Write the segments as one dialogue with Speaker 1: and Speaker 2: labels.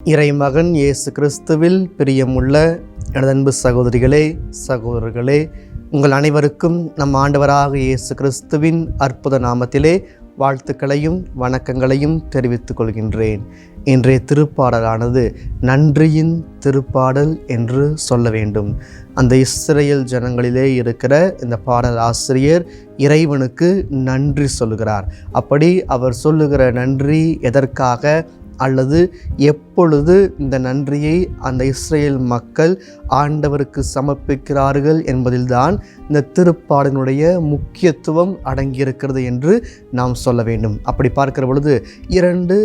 Speaker 1: இறைமகன் இயேசு கிறிஸ்துவில் பிரியமுள்ள எனது அன்பு சகோதரிகளே சகோதரர்களே உங்கள் அனைவருக்கும் நம் ஆண்டவராக இயேசு கிறிஸ்துவின் அற்புத நாமத்திலே வாழ்த்துக்களையும் வணக்கங்களையும் தெரிவித்துக் கொள்கின்றேன். இன்றைய திருப்பாடலானது நன்றியின் திருப்பாடல் என்று சொல்ல வேண்டும். அந்த இஸ்ரேல் ஜனங்களிலே இருக்கிற இந்த பாடல் ஆசிரியர் இறைவனுக்கு நன்றி சொல்லுகிறார். அப்படி அவர் சொல்லுகிற நன்றி எதற்காக? அல்லது எப்பொழுது இந்த நன்றியை அந்த இஸ்ரேல் மக்கள் ஆண்டவருக்கு சமர்ப்பிக்கிறார்கள் என்பதில்தான் இந்த திருப்பாடனுடைய முக்கியத்துவம் அடங்கியிருக்கிறது என்று நாம் சொல்ல வேண்டும். அப்படி பார்க்கிற பொழுது இரண்டு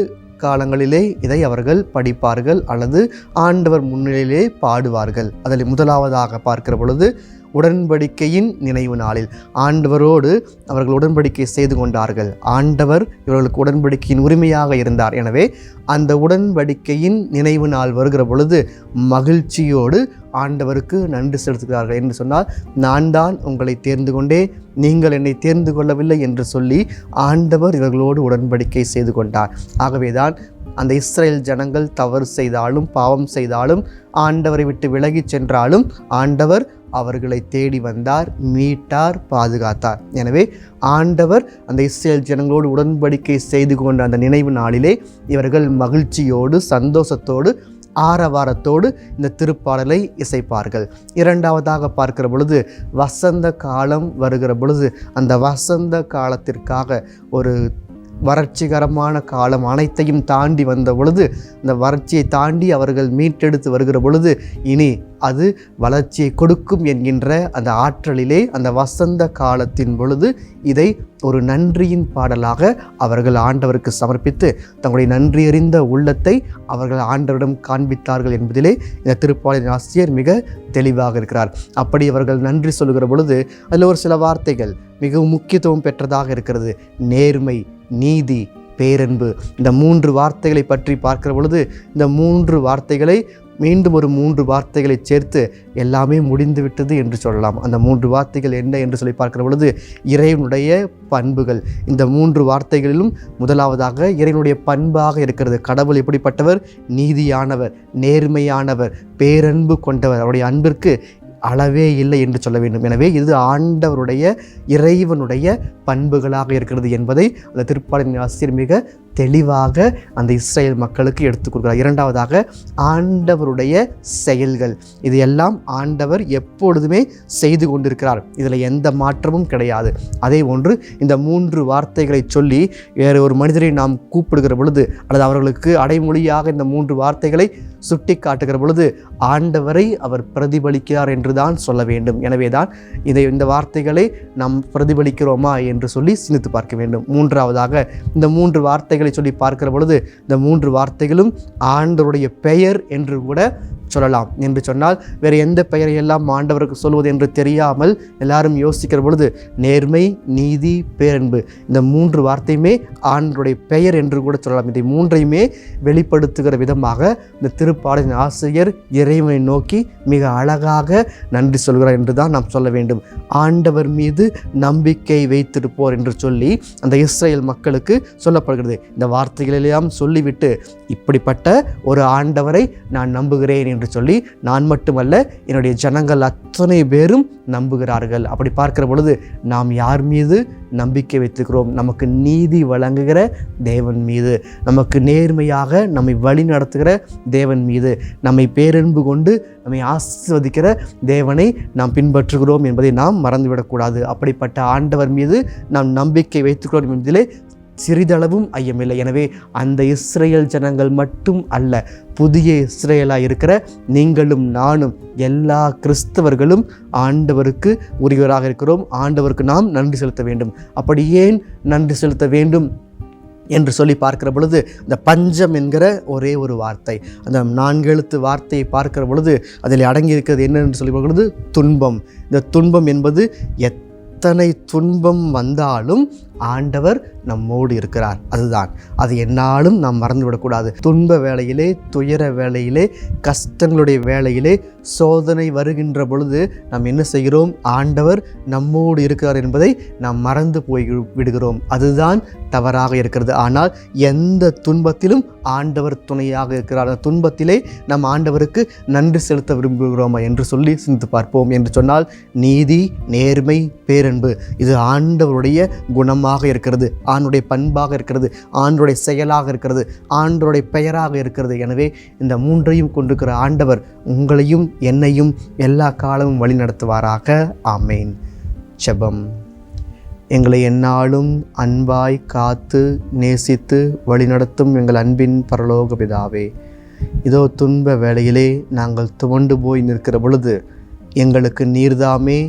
Speaker 1: காலங்களிலே இதை அவர்கள் படிப்பார்கள் அல்லது ஆண்டவர் முன்னிலையிலே பாடுவார்கள். அதில் முதலாவதாக பார்க்கிற பொழுது உடன்படிக்கையின் நினைவு நாளில். ஆண்டவரோடு அவர்கள் உடன்படிக்கை செய்து கொண்டார்கள். ஆண்டவர் இவர்களுக்கு உடன்படிக்கையின் உரிமையாக இருந்தார். எனவே அந்த உடன்படிக்கையின் நினைவு நாள் வருகிற பொழுது மகிழ்ச்சியோடு ஆண்டவருக்கு நன்றி செலுத்துகிறார்கள் என்று சொன்னால் நான் தான் உங்களை தேர்ந்து கொண்டே நீங்கள் என்னை தேர்ந்து கொள்ளவில்லை என்று சொல்லி ஆண்டவர் இவர்களோடு உடன்படிக்கை செய்து கொண்டார். ஆகவேதான் அந்த இஸ்ரேல் ஜனங்கள் தவறு செய்தாலும் பாவம் செய்தாலும் ஆண்டவரை விட்டு விலகிச் சென்றாலும் ஆண்டவர் அவர்களை தேடி வந்தார் மீட்டார் பாதுகாத்தார். எனவே ஆண்டவர் அந்த இஸ்ரேல் ஜனங்களோடு உடன்படிக்கை செய்து கொண்ட அந்த நினைவு நாளிலே இவர்கள் மகிழ்ச்சியோடு சந்தோஷத்தோடு ஆரவாரத்தோடு இந்த திருப்பாடலை இசைப்பார்கள். இரண்டாவதாக பார்க்கிற பொழுது வசந்த காலம் வருகிற பொழுது அந்த வசந்த காலத்திற்காக ஒரு வறட்சிகரமான காலம் அனைத்தையும் தாண்டி வந்த பொழுது இந்த வறட்சியை தாண்டி அவர்கள் மீட்டெடுத்து வருகிற பொழுது இனி அது வளர்ச்சியை கொடுக்கும் என்கின்ற அந்த ஆற்றலிலே அந்த வசந்த காலத்தின் பொழுது இதை ஒரு நன்றியின் பாடலாக அவர்கள் ஆண்டவருக்கு சமர்ப்பித்து தங்களுடைய நன்றியறிந்த உள்ளத்தை அவர்கள் ஆண்டவரிடம் காண்பித்தார்கள் என்பதிலே இந்த திருப்பாளின் ஆசிரியர் மிக தெளிவாக இருக்கிறார். அப்படி அவர்கள் நன்றி சொல்லுகிற பொழுது அதில் ஒரு சில வார்த்தைகள் மிகவும் முக்கியத்துவம் பெற்றதாக இருக்கிறது. நேர்மை நீதி பேரன்பு. இந்த மூன்று வார்த்தைகளை பற்றி பார்க்கிற பொழுது இந்த மூன்று வார்த்தைகளை மீண்டும் ஒரு மூன்று வார்த்தைகளை சேர்த்து எல்லாமே முடிந்துவிட்டது என்று சொல்லலாம். அந்த மூன்று வார்த்தைகள் என்ன என்று சொல்லி பார்க்கிற பொழுது இறைவனுடைய பண்புகள். இந்த மூன்று வார்த்தைகளிலும் முதலாவதாக இறைவனுடைய பண்பாக இருக்கிறது. கடவுள் எப்படிப்பட்டவர்? நீதியானவர் நேர்மையானவர் பேரன்பு கொண்டவர். அவருடைய அன்பிற்கு அளவே இல்லை என்று சொல்ல வேண்டும். எனவே இது ஆண்டவருடைய இறைவனுடைய பண்புகளாக இருக்கிறது என்பதை அந்த திருப்பாளின் ஆசிரியர் மிக தெளிவாக அந்த இஸ்ரேல் மக்களுக்கு எடுத்துக் கொடுக்கிறார் இரண்டாவதாக ஆண்டவருடைய செயல்கள். இது எல்லாம் ஆண்டவர் எப்பொழுதுமே செய்து கொண்டிருக்கிறார். இதில் எந்த மாற்றமும் கிடையாது. அதே ஒன்று இந்த மூன்று வார்த்தைகளை சொல்லி வேறு ஒரு மனிதரை நாம் கூப்பிடுகிற பொழுது அல்லது அவர்களுக்கு அடைமொழியாக இந்த மூன்று வார்த்தைகளை சுட்டி காட்டுகிற பொழுது ஆண்டவரை அவர் பிரதிபலிக்கிறார் என்று தான் சொல்ல வேண்டும். எனவே தான் இதை இந்த வார்த்தைகளை நாம் பிரதிபலிக்கிறோமா என்று சொல்லி சிந்தித்து பார்க்க வேண்டும். மூன்றாவதாக இந்த மூன்று வார்த்தைகளை சொல்லி பார்க்கிற பொழுது இந்த மூன்று வார்த்தைகளும் ஆண்டவருடைய பெயர் என்று கூட சொல்லலாம். என்று சொன்னால் வேறு எந்த பெயரை எல்லாம் ஆண்டவருக்கு சொல்வது என்று தெரியாமல் எல்லாரும் யோசிக்கிற பொழுது நேர்மை நீதி பேரன்பு இந்த மூன்று வார்த்தையுமே ஆண்டருடைய பெயர் என்று கூட சொல்லலாம். இதை மூன்றையுமே வெளிப்படுத்துகிற விதமாக இந்த திருப்பாடலின் ஆசிரியர் இறைவனை நோக்கி மிக அழகாக நன்றி சொல்கிறார் என்று தான் நாம் சொல்ல வேண்டும். ஆண்டவர் மீது நம்பிக்கை வைத்து போர் என்று சொல்லி அந்த இஸ்ரேல் மக்களுக்கு சொல்லப்படுகிறது. இந்த வார்த்தைகளெல்லாம் சொல்லிவிட்டு இப்படிப்பட்ட ஒரு ஆண்டவரை நான் நம்புகிறேன் என்று சொல்லி நான் மட்டுமல்ல என்னுடைய ஜனங்கள் அத்தனை பேரும் நம்புகிறார்கள். அப்படி பார்க்கிற பொழுது நாம் யார் மீது நம்பிக்கை வைத்துக்கிறோம் நமக்கு நீதி வழங்குகிற தேவன் மீது. நமக்கு நேர்மையாக நம்மை வழி நடத்துகிற தேவன் மீது. நம்மை பேரன்பு கொண்டு நம்மை ஆசிர்வதிக்கிற தேவனை நாம் பின்பற்றுகிறோம் என்பதை நாம் மறந்துவிடக்கூடாது. அப்படிப்பட்ட ஆண்டவர் மீது நாம் நம்பிக்கை வைத்துக்கிறோம் என்பதிலே சிறிதளவும் ஐயமில்லை. எனவே அந்த இஸ்ரேல் ஜனங்கள் மட்டும் அல்ல புதிய இஸ்ரேலாக இருக்கிற நீங்களும் நானும் எல்லா கிறிஸ்தவர்களும் ஆண்டவருக்கு உரியவராக இருக்கிறோம். ஆண்டவருக்கு நாம் நன்றி செலுத்த வேண்டும். அப்படி ஏன் நன்றி செலுத்த வேண்டும் என்று சொல்லி பார்க்கிற பொழுது இந்த பஞ்சம் என்கிற ஒரே ஒரு வார்த்தை அந்த நான்கு எழுத்து வார்த்தையை பார்க்கிற பொழுது அதில் அடங்கியிருக்கிறது என்னென்று சொல்லி பொழுது துன்பம். இந்த துன்பம் என்பது எத்தனை துன்பம் வந்தாலும் ஆண்டவர் நம்மோடு இருக்கிறார். அதுதான். அது என்னாலும் நாம் மறந்துவிடக்கூடாது. துன்ப வேளையிலே துயர வேளையிலே கஷ்டங்களுடைய வேளையிலே சோதனை வருகின்ற பொழுது நாம் என்ன செய்கிறோம்? ஆண்டவர் நம்மோடு இருக்கிறார் என்பதை நாம் மறந்து போய் விடுகிறோம். அதுதான் தவறாக இருக்கிறது. ஆனால் எந்த துன்பத்திலும் ஆண்டவர் துணையாக இருக்கிறார். அந்த துன்பத்திலே நம் ஆண்டவருக்கு நன்றி செலுத்த விரும்புகிறோமா என்று சொல்லி சிந்தித்து பார்ப்போம் என்று சொன்னால் நீதி நேர்மை பேரன்பு இது ஆண்டவருடைய குணம் குணமாக இருக்கிறது ஆணுடைய பண்பாக இருக்கிறது ஆண்டுடைய செயலாக இருக்கிறது ஆண்டவருடைய பெயராக இருக்கிறது. எனவே இந்த மூன்றையும் கொண்டிருக்கிற ஆண்டவர் உங்களையும் என்னையும் எல்லா காலமும் வழி நடத்துவாராக. ஆமேன். செபம் எங்களை எந்நாளும் அன்பாய் காத்து நேசித்து வழிநடத்தும் எங்கள் அன்பின் பரலோக பிதாவே இதோ துன்ப வேளையிலே நாங்கள் துவண்டு போய் நிற்கிற பொழுது எங்களுக்கு நீர்தாமே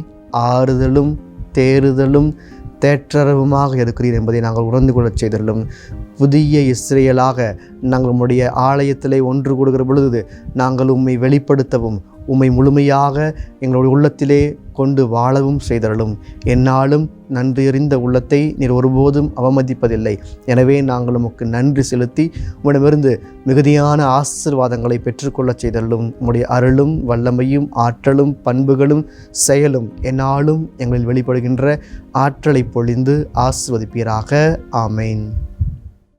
Speaker 1: ஆறுதலும் தேறுதலும் தேற்றரவுமாக இருக்கிறீர் என்பதை நாங்கள் உணர்ந்து கொள்ளச் செய்தலும் புதிய இஸ்ரேலாக நாங்கள் உம்முடைய ஆலயத்திலே ஒன்று கொடுக்கிற பொழுது நாங்கள் உம்மை வெளிப்படுத்தவும் உம்மை முழுமையாக எங்களுடைய உள்ளத்திலே கொண்டு வாழவும் செய்தரலும் என்னாலும் நன்றியறிந்த உள்ளத்தை நீர் ஒருபோதும் அவமதிப்பதில்லை. எனவே நாங்கள் உமக்கு நன்றி செலுத்தி உடமிருந்து மிகுதியான ஆசிர்வாதங்களை பெற்றுக்கொள்ளச் செய்தரலும் உம்முடைய அருளும் வல்லமையும் ஆற்றலும் பண்புகளும் செயலும் என்னாலும் எங்களில் வெளிப்படுகின்ற ஆற்றலை பொழிந்து ஆசிர்வதிப்பீராக. ஆமேன்.